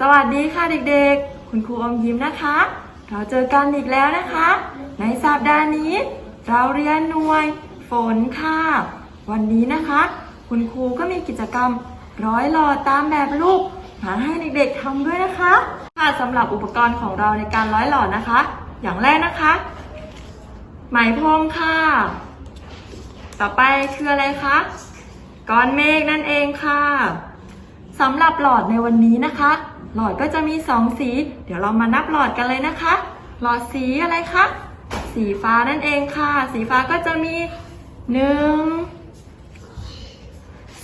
สวัสดีค่ะเด็กๆ คุณครูอมยิ้มนะคะ เราเจอกันอีกแล้วนะคะ ในสัปดาห์นี้ เราเรียนหน่วย ฝนค่ะ วันนี้นะคะ คุณครูก็มีกิจกรรมร้อยหลอดตามแบบรูปมาให้เด็กๆทำด้วยนะคะ ค่ะสำหรับอุปกรณ์ของเราในการร้อยหลอดนะคะ อย่างแรกนะคะ ไหมพรมค่ะ ต่อไปคืออะไรคะก้อนเมฆนั่นเองค่ะสำหรับหลอดในวันนี้นะคะ หลอดก็จะมีสองสี เดี๋ยวเรามานับหลอดกันเลยนะคะ หลอดสีอะไรคะ สีฟ้านั่นเองค่ะ สีฟ้าก็จะมีหนึ่ง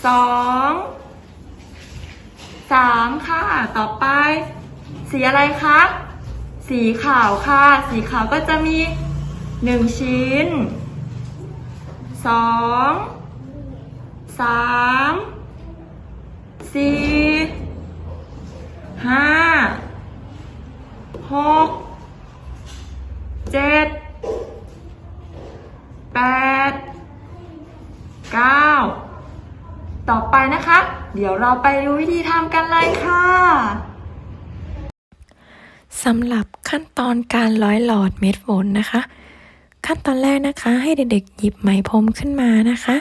สองสามค่ะ ต่อไป สีอะไรคะ สีขาวค่ะ สีขาวก็จะมีหนึ่งชิ้นสองสา2 3 4 หกเจ็ดแปดเก้าต่อไปนะคะ เดี๋ยวเราไปดูวิธีทำกันเลยค่ะสำหรับขั้นตอนการร้อยหลอดเม็ดฝนนะคะ ขั้นตอนแรกนะคะ ให้เด็กๆหยิบไหมพรมขึ้นมานะคะ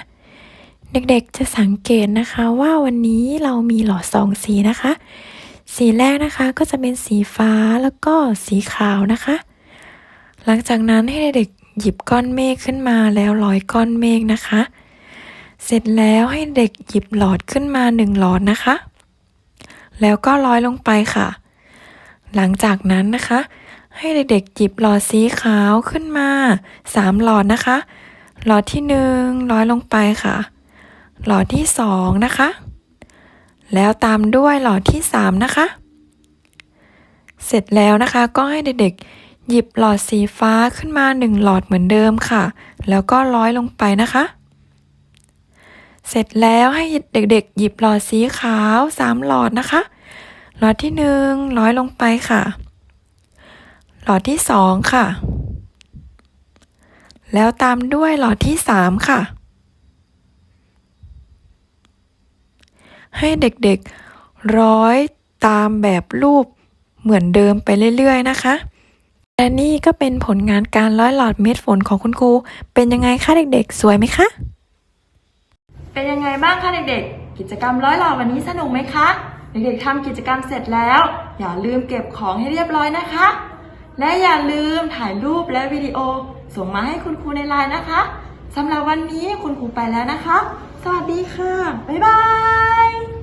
เด็กๆจะสังเกตนะคะว่าวันนี้เรามีหลอดสองสีนะคะ สีแรกนะคะก็จะเป็นสีฟ้าแล้วก็สีขาวนะคะ หลังจากนั้นให้เด็กหยิบก้อนเมฆขึ้นมาแล้วร้อยก้อนเมฆนะคะ เสร็จแล้วให้เด็กหยิบหลอดขึ้นมาหนึ่งหลอดนะคะ แล้วก็ร้อยลงไปค่ะ หลังจากนั้นนะคะ ให้เด็กๆหยิบหลอดสีขาวขึ้นมาสามหลอดนะคะ หลอดที่หนึ่งร้อยลงไปค่ะ หลอดที่สองนะคะ แล้วตามด้วยหลอดที่สามนะคะ เสร็จแล้วนะคะก็ให้เด็กๆ หยิบหลอดสีฟ้าขึ้นมาหนึ่งหลอดเหมือนเดิมค่ะ แล้วก็ร้อยลงไปนะคะ เสร็จแล้วให้เด็กๆ หยิบหลอดสีขาวสามหลอดนะคะ หลอดที่หนึ่งร้อยลงไปค่ะ หลอดที่สองค่ะ แล้วตามด้วยหลอดที่สามค่ะ ให้เด็กๆร้อยตามแบบรูปเหมือนเดิมไปเรื่อยๆนะคะและนี่ก็เป็นผลงานการร้อยหลอดเม็ดฝนของคุณครู เป็นยังไงคะเด็กๆ สวยไหมคะ เป็นยังไงบ้างคะเด็กๆ กิจกรรมร้อยหล่อวันนี้สนุกไหมคะ เด็กๆทำกิจกรรมเสร็จแล้ว อย่าลืมเก็บของให้เรียบร้อยนะคะ และอย่าลืมถ่ายรูปและวิดีโอ ส่งมาให้คุณครูในไลน์นะคะสำหรับวันนี้คุณครูไปแล้วนะคะ สวัสดีค่ะ บ๊ายบาย Bye.